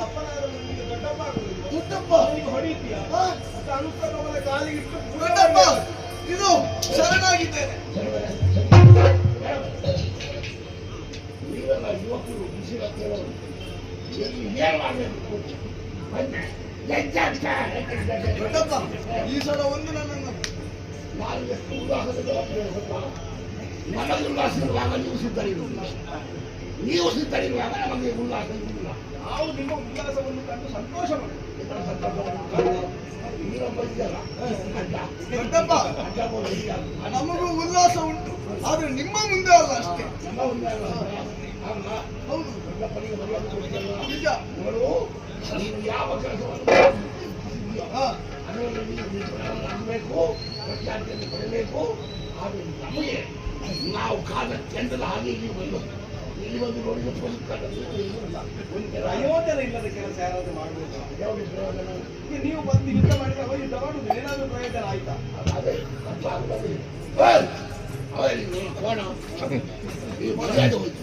ಅಪ್ಪನಾದ ನಿನಗೆ ದೊಡ್ಡಪ್ಪ ಆಗುದಿಲ್ಲ. ದೊಡ್ಡಪ್ಪ ಅವನಿಗೆ ಹೊಡಿತೀಯ? ಹಾ? ಮತ್ತೆ ಅನುಷ್ಠಾನವನ್ನ ಕಾಲಿಗೆ ಇಟ್ಟು ದೊಡ್ಡಪ್ಪ ಇದು ಶರಣಾಗಿದ್ದೇನೆ. ನೀವೆಲ್ಲ ಯುವಕರು ಬಿಸಿಲ ದೊಡ್ಡಪ್ಪ ಈ ಸಲ ಒಂದು ನನ್ನನ್ನು. ನಾನು ಎಷ್ಟು ಉದಾಹರಣೆಗಳನ್ನು ಗೊತ್ತಾ ನಮಗೆ ಉಲ್ಲಾಸ ಇರುವಾಗ ನೀವು ಸಿದ್ಧರಿರುವುದಿಲ್ಲ. ನೀವು ಸಿದ್ಧರಿರುವಾಗ ನಮಗೆ ಉಲ್ಲಾಸ ಇರುವುದಿಲ್ಲ ನಿಮ್ಮ ಉಲ್ಲಾಸವನ್ನು ಕಂಡು ಸಂತೋಷ ನಮಗೂ ಉಲ್ಲಾಸ ಉಂಟು. ಆದ್ರೆ ನಿಮ್ಮ ಮುಂದೆ ಅಲ್ಲ ಅಷ್ಟೇ. ಹೌದು. ನಿಜ. ನೀನು ಯಾವ ಕೆಲಸವನ್ನು ಪಡೆಯಬೇಕು ಆದರೆ ನಮಗೆ ನಾವು ಕಾಲ ಕೆಂಡದ ಹಾಗೆ ಇಲ್ಲಿ ಬಂದು இருபது வருஷம் ಕೊಡುತ್ತಾನೆ ಐವತ್ತರ ಇಲ್ಲದ ಕೆಲಸ ಯಾರಾದ್ರೂ ಮಾಡಬೇಕು ಯಾವಾಗ ಪ್ರಯೋಜನ ನೀವು ಬಂದು ಯುದ್ಧ ಮಾಡಿದ್ರೆ ಹೋಗಿ ಯುದ್ಧ ಮಾಡುದು ಏನಾದ್ರೂ ಪ್ರಯೋಜನ ಆಯ್ತಾ ಅದೇ ಕೋಣ ಈ ಮರ್ಯಾದೆ ಹೋಯ್ತು